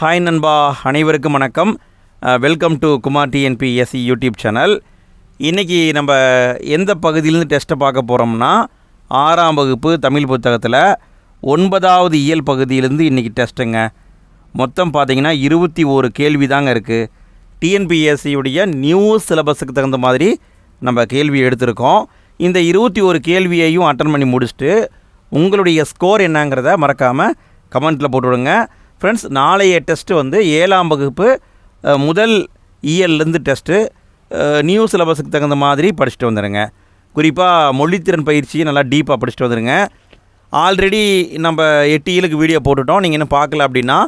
Hi நண்பா அனைவருக்கும் வணக்கம். Welcome to Kumar TNPSC YouTube channel இன்றைக்கி நம்ம எந்த பகுதியிலேருந்து டெஸ்ட்டை பார்க்க போகிறோம்னா ஆறாம் வகுப்பு தமிழ் புத்தகத்தில் ஒன்பதாவது இயல் பகுதியிலேருந்து இன்றைக்கி டெஸ்ட்டுங்க மொத்தம் பார்த்தீங்கன்னா இருபத்தி ஒரு கேள்வி தாங்க இருக்குது டிஎன்பிஎஸ்சியுடைய நியூ சிலபஸுக்கு தகுந்த மாதிரி நம்ம கேள்வி எடுத்திருக்கோம். இந்த இருபத்தி ஒரு கேள்வியையும் அட்டன் பண்ணி முடிச்சுட்டு உங்களுடைய ஸ்கோர் என்னங்கிறத மறக்காமல் கமெண்ட்டில் போட்டுவிடுங்க. ஃப்ரெண்ட்ஸ் நாளைய டெஸ்ட்டு வந்து ஏழாம் வகுப்பு முதல் இயல்லேருந்து டெஸ்ட்டு நியூ சிலபஸுக்கு தகுந்த மாதிரி படிச்சுட்டு வந்துடுங்க குறிப்பாக மொழித்திறன் பயிற்சியை நல்லா டீப்பாக படிச்சுட்டு வந்துடுங்க ஆல்ரெடி நம்ம எட்டு e இயலுக்கு வீடியோ போட்டுட்டோம். நீங்கள் இன்னும் பார்க்கல அப்படின்னா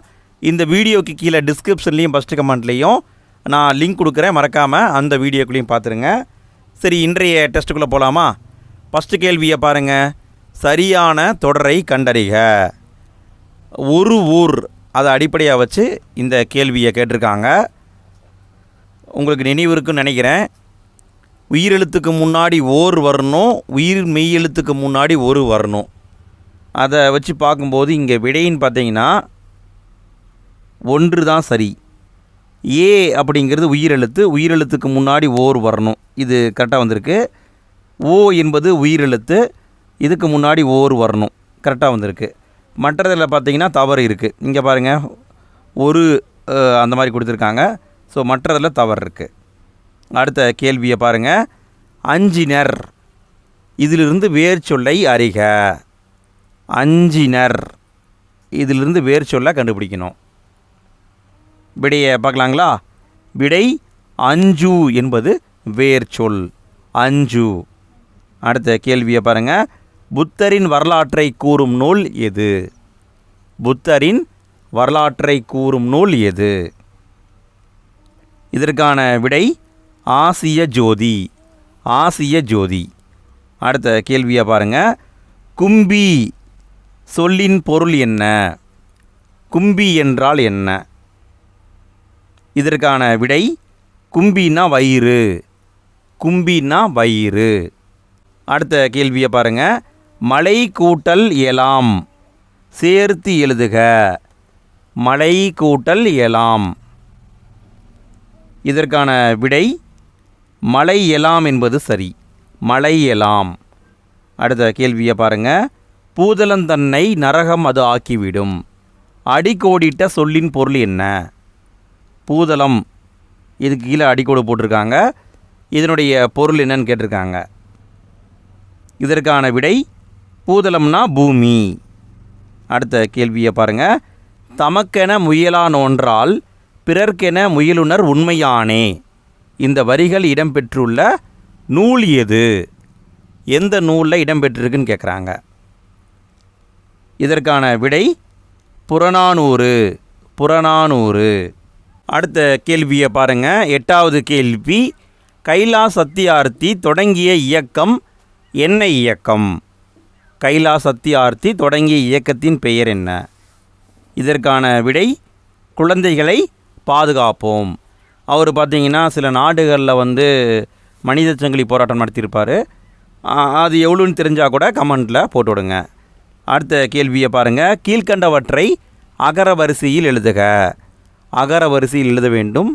இந்த வீடியோக்கு கீழே டிஸ்கிரிப்ஷன்லேயும் ஃபஸ்ட்டு கமெண்ட்லேயும் நான் லிங்க் கொடுக்குறேன். மறக்காமல் அந்த வீடியோக்குள்ளேயும் பார்த்துருங்க. சரி இன்றைய டெஸ்ட்டுக்குள்ளே போகலாமா ஃபஸ்ட்டு கேள்வியை பாருங்கள் சரியான தொடரை கண்டறிக. ஒரு ஊர் அதை அடிப்படையாக வச்சு இந்த கேள்வியை கேட்டிருக்காங்க. உங்களுக்கு நினைவு இருக்குன்னு நினைக்கிறேன். உயிரெழுத்துக்கு முன்னாடி ஓர் வரணும் உயிர் மெய்யெழுத்துக்கு முன்னாடி ஒரு வரணும். அதை வச்சு பார்க்கும்போது இங்கே விடைன்னு பார்த்தீங்கன்னா ஒன்று தான் சரி. ஏ அப்படிங்கிறது உயிரெழுத்து உயிரெழுத்துக்கு முன்னாடி ஓர் வரணும். இது கரெக்டாக வந்திருக்கு. ஓ என்பது உயிரெழுத்து இதுக்கு முன்னாடி ஓர் வரணும். கரெக்டாக வந்திருக்கு. மற்றதில் பார்த்தீங்கன்னா தவறு இருக்குது. இங்கே பாருங்கள் ஒரு அந்த மாதிரி கொடுத்துருக்காங்க. ஸோ மற்றதில் தவறு இருக்குது. அடுத்த கேள்வியை பாருங்கள் அஞ்சினர் இதிலிருந்து வேர் சொல்லை அறிக. அஞ்சினர் இதிலிருந்து வேர் சொல்லை கண்டுபிடிக்கணும். விடையை பார்க்கலாங்களா? விடை அஞ்சு என்பது வேர் சொல். அஞ்சு. அடுத்த கேள்வியை பாருங்கள் புத்தரின் வரலாற்றை கூறும் நூல் எது? புத்தரின் வரலாற்றை கூறும் நூல் எது? இதற்கான விடை ஆசிய ஜோதி. ஆசிய ஜோதி. அடுத்த கேள்வியை பாருங்கள் கும்பி சொல்லின் பொருள் என்ன? கும்பி என்றால் என்ன? இதற்கான விடை கும்பினா வயிறு. கும்பினா வயிறு. அடுத்த கேள்வியை பாருங்கள் மலை கூட்டல் எலாம் சேர்த்து எழுதுக. மலை கூட்டல் எலாம் இதற்கான விடை மலை எலாம் என்பது சரி. மலை எலாம் அடுத்த கேள்வியை பாருங்கள் பூதலந்தன்னை நரகம் அது ஆக்கிவிடும். அடிக்கோடிட்ட சொல்லின் பொருள் என்ன? பூதளம் இதுக்கு கீழே அடிக்கோடு போட்டிருக்காங்க. இதனுடைய பொருள் என்னன்னு கேட்டிருக்காங்க. இதற்கான விடை பூதளம்னா பூமி. அடுத்த கேள்வியை பாருங்கள் தமக்கென முயலானோன்றால் பிறர்க்கென முயலுனர் உண்மையானே. இந்த வரிகள் இடம்பெற்றுள்ள நூல் எது? எந்த நூலில் இடம்பெற்றிருக்குன்னு கேட்குறாங்க இதற்கான விடை புறநானூறு புறநானூறு. அடுத்த கேள்வியை பாருங்கள் எட்டாவது கேள்வி கைலா சத்தியார்த்தி தொடங்கிய இயக்கம் என்ன இயக்கம்? கைலா சத்தியார்த்தி தொடங்கிய இயக்கத்தின் பெயர் என்ன? இதற்கான விடை குழந்தைகளை பாதுகாப்போம். அவர் பார்த்திங்கன்னா சில நாடுகளில் வந்து மனித சங்கிலி போராட்டம் நடத்தியிருப்பார். அது எவ்வளோன்னு தெரிஞ்சால் கூட கமெண்ட்டில் போட்டு விடுங்க. அடுத்த கேள்வியை பாருங்கள் கீழ்கண்டவற்றை அகர வரிசையில் எழுதுக. அகர வரிசையில் எழுத வேண்டும்.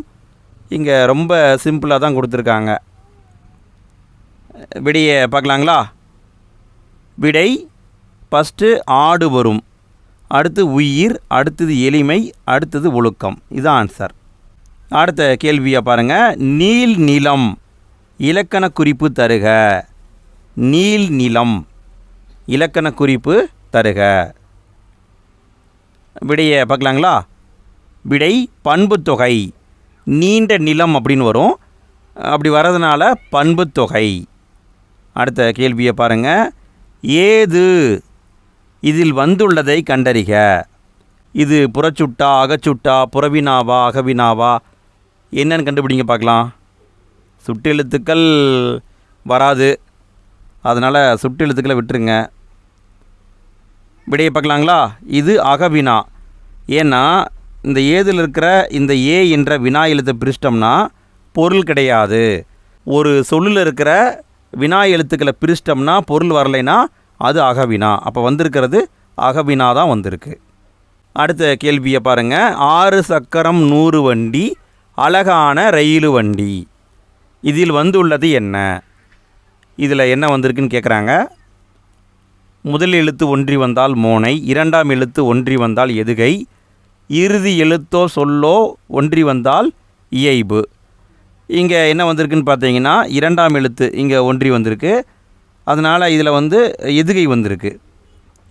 இங்கே ரொம்ப சிம்பிளாக தான் கொடுத்துருக்காங்க. விடையை பார்க்கலாங்களா? விடை ஃபஸ்ட்டு ஆடு வரும். அடுத்து உயிர் அடுத்தது எளிமை அடுத்தது ஒழுக்கம். இதுதான் ஆன்சர் அடுத்த கேள்வியை பாருங்கள் நீல் நிலம் இலக்கண குறிப்பு தருக. நீல் நிலம் இலக்கண குறிப்பு தருக. விடையை பார்க்கலாங்களா? விடை பண்புத்தொகை நீண்ட நிலம் அப்படின்னு வரும். அப்படி வர்றதுனால பண்புத்தொகை அடுத்த கேள்வியை பாருங்கள் ஏது? இதில் வந்துள்ளதை கண்டறிக. இது புறச்சுட்டா அகச்சுட்டா புறவினாவா அகவினாவா? என்னன்னு கண்டுபிடிங்க பார்க்கலாம். சுட்டெழுத்துக்கள் வராது. அதனால் சுட்டெழுத்துக்களை விட்டுருங்க. விடையை பார்க்கலாங்களா? இது அகவினா. ஏன்னா இந்த ஏதில் இருக்கிற இந்த ஏ என்ற வினா எழுத்தை பிரிச்சிட்டோம்னா பொருள் கிடையாது. ஒரு சொல்லில் இருக்கிற வினா எழுத்துக்களை பிரிச்சிட்டோம்னா பொருள் வரலைன்னா அது அகவினா. அப்போ வந்திருக்கிறது அகவினா தான் வந்திருக்கு. அடுத்த கேள்வியை பாருங்கள் ஆறு சக்கரம் நூறு வண்டி அழகான ரயில் வண்டி. இதில் வந்துள்ளது என்ன? இதில் என்ன வந்திருக்குன்னு கேட்குறாங்க முதல் எழுத்து ஒன்றி வந்தால் மோனை இரண்டாம் எழுத்து ஒன்றி வந்தால் எதுகை இறுதி எழுத்தோ சொல்லோ ஒன்றி வந்தால் இயைபு. இங்கே என்ன வந்திருக்குன்னு பார்த்தீங்கன்னா இரண்டாம் எழுத்து இங்கே ஒன்றி வந்திருக்கு. அதனால் இதில் வந்து எதுகை வந்திருக்கு.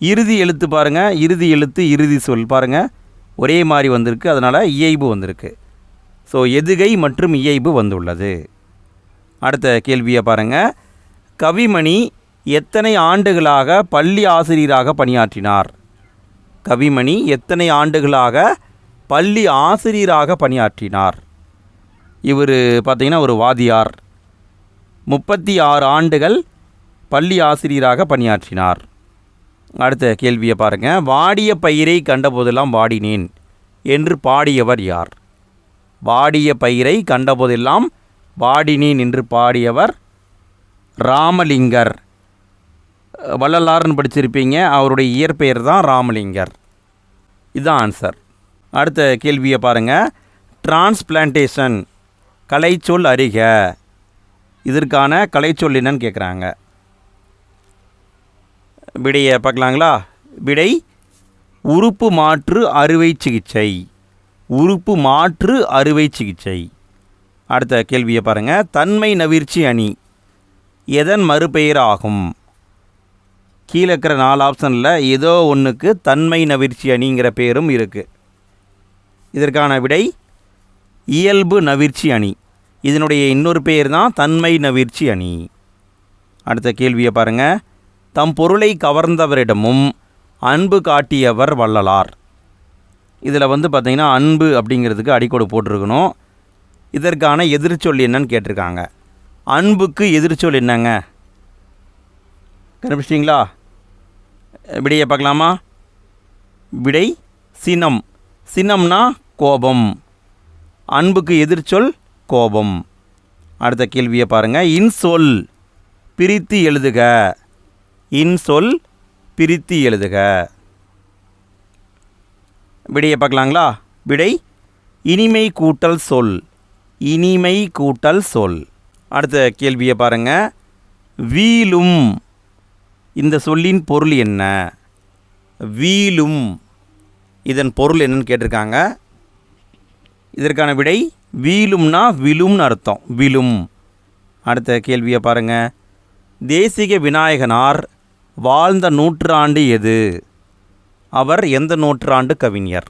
இறுதி எழுத்து பாருங்கள் இறுதி எழுத்து இறுதி சொல் பாருங்கள் ஒரே மாதிரி வந்திருக்கு அதனால் இயைபு வந்திருக்கு. ஸோ எதுகை மற்றும் இயைபு வந்துள்ளது. அடுத்த கேள்வியை பாருங்கள் கவிமணி எத்தனை ஆண்டுகளாக பள்ளி ஆசிரியராக பணியாற்றினார்? கவிமணி எத்தனை ஆண்டுகளாக பள்ளி ஆசிரியராக பணியாற்றினார்? இவர் பார்த்திங்கன்னா ஒரு வாதியார். முப்பத்தி ஆறு ஆண்டுகள் பள்ளி ஆசிரியராக பணியாற்றினார். அடுத்த கேள்வியை பாருங்கள் வாடிய பயிரை கண்டபோதெல்லாம் வாடினேன் என்று பாடியவர் யார்? வாடிய பயிரை கண்டபோதெல்லாம் வாடினேன் என்று பாடியவர் ராமலிங்கர். வள்ளலார்னு படிச்சிருப்பீங்க. அவருடைய இயற்பெயர் தான் ராமலிங்கர். இதுதான் ஆன்சர் அடுத்த கேள்வியை பாருங்கள் டிரான்ஸ்பிளான்டேஷன் கலைச்சொல் அறிக. இதற்கான கலைச்சொல் என்னன்னு கேட்குறாங்க விடையை பார்க்கலாங்களா? விடை உறுப்பு மாற்று அறுவை சிகிச்சை. உறுப்பு மாற்று அறுவை சிகிச்சை. அடுத்த கேள்வியை பாருங்கள் தன்மை நவிர்ச்சி அணி. எதன் மறுபெயர் ஆகும்? கீழே இருக்கிற நாலு ஆப்ஷனில் ஏதோ ஒன்றுக்கு தன்மை நவிர்ச்சி அணிங்கிற பேரும் இருக்குது இதற்கான விடை இயல்பு நவிர்ச்சி அணி. இதனுடைய இன்னொரு பெயர் தான் தன்மை நவிர்ச்சி அணி. அடுத்த கேள்வியை பாருங்கள் தம் பொருளை கவர்ந்தவரிடமும் அன்பு காட்டியவர் வள்ளலார். இதில் வந்து பார்த்திங்கன்னா அன்பு அப்படிங்கிறதுக்கு அடிக்கோடு போட்டிருக்கணும். இதற்கான எதிர்ச்சொல் என்னன்னு கேட்டிருக்காங்க. அன்புக்கு எதிர்ச்சொல் என்னங்க? கண்டுபிடிச்சிங்களா விடையை பார்க்கலாமா? விடை சினம். சினம்னா கோபம். அன்புக்கு எதிர்ச்சொல் கோபம். அடுத்த கேள்வியை பாருங்கள் இன்சொல் பிரித்து எழுதுக. இன்சொல் பிரித்து எழுதுக. விடையை பார்க்கலாங்களா? விடை இனிமை கூட்டல் சொல். இனிமை கூட்டல் சொல். அடுத்த கேள்வியை பாருங்கள் வீலும் இந்த சொல்லின் பொருள் என்ன? வீலும் இதன் பொருள் என்னன்னு கேட்டிருக்காங்க. இதற்கான விடை வீலும்னா விழும்னு அர்த்தம். விலும் அடுத்த கேள்வியை பாருங்கள் தேசிக விநாயகனார் வாழ்ந்த நூற்றாண்டு எது? அவர் எந்த நூற்றாண்டு கவிஞர்?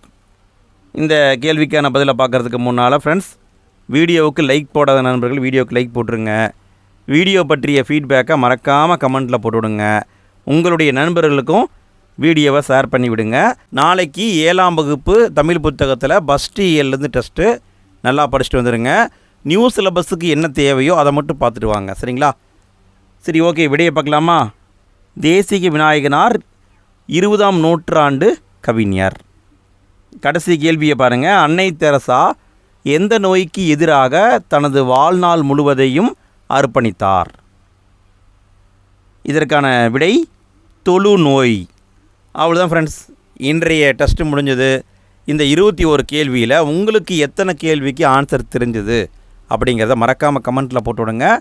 இந்த கேள்விக்கான பதிலை பார்க்குறதுக்கு முன்னால் ஃப்ரெண்ட்ஸ் வீடியோவுக்கு லைக் போடாத நண்பர்கள் வீடியோவுக்கு லைக் போட்டுருங்க. வீடியோ பற்றிய ஃபீட்பேக்கை மறக்காமல் கமெண்ட்டில் போட்டுவிடுங்க. உங்களுடைய நண்பர்களுக்கும் வீடியோவை ஷேர் பண்ணி விடுங்க நாளைக்கு ஏழாம் வகுப்பு தமிழ் புத்தகத்தில் பஸ்ட் இயர்லேருந்து டெஸ்ட்டு நல்லா படிச்சுட்டு வந்துடுங்க நியூ சிலபஸுக்கு என்ன தேவையோ அதை மட்டும் பார்த்துட்டு வாங்க. சரிங்களா? சரி ஓகே விடையை பார்க்கலாமா? தேசிக விநாயகனார் இருபதாம் நூற்றாண்டு கவிஞர். கடைசி கேள்வியை பாருங்கள் அன்னை தெரசா எந்த நோய்க்கு எதிராக தனது வாழ்நாள் முழுவதையும் அர்ப்பணித்தார்? இதற்கான விடை தொழு நோய் அவ்வளோதான் ஃப்ரெண்ட்ஸ் இன்றைய டெஸ்ட்டு முடிஞ்சது. இந்த இருபத்தி ஒரு கேள்வியில் உங்களுக்கு எத்தனை கேள்விக்கு ஆன்சர் தெரிஞ்சது அப்படிங்கிறத மறக்காமல் கமெண்ட்டில் போட்டு விடுங்க.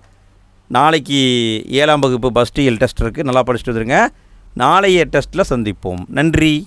நாளைக்கு ஏழாம் வகுப்பு பஸ்டியல் டெஸ்ட் இருக்குது நல்லா படிச்சுட்டு வந்துருங்க. நாளைய டெஸ்ட்டில் சந்திப்போம். நன்றி.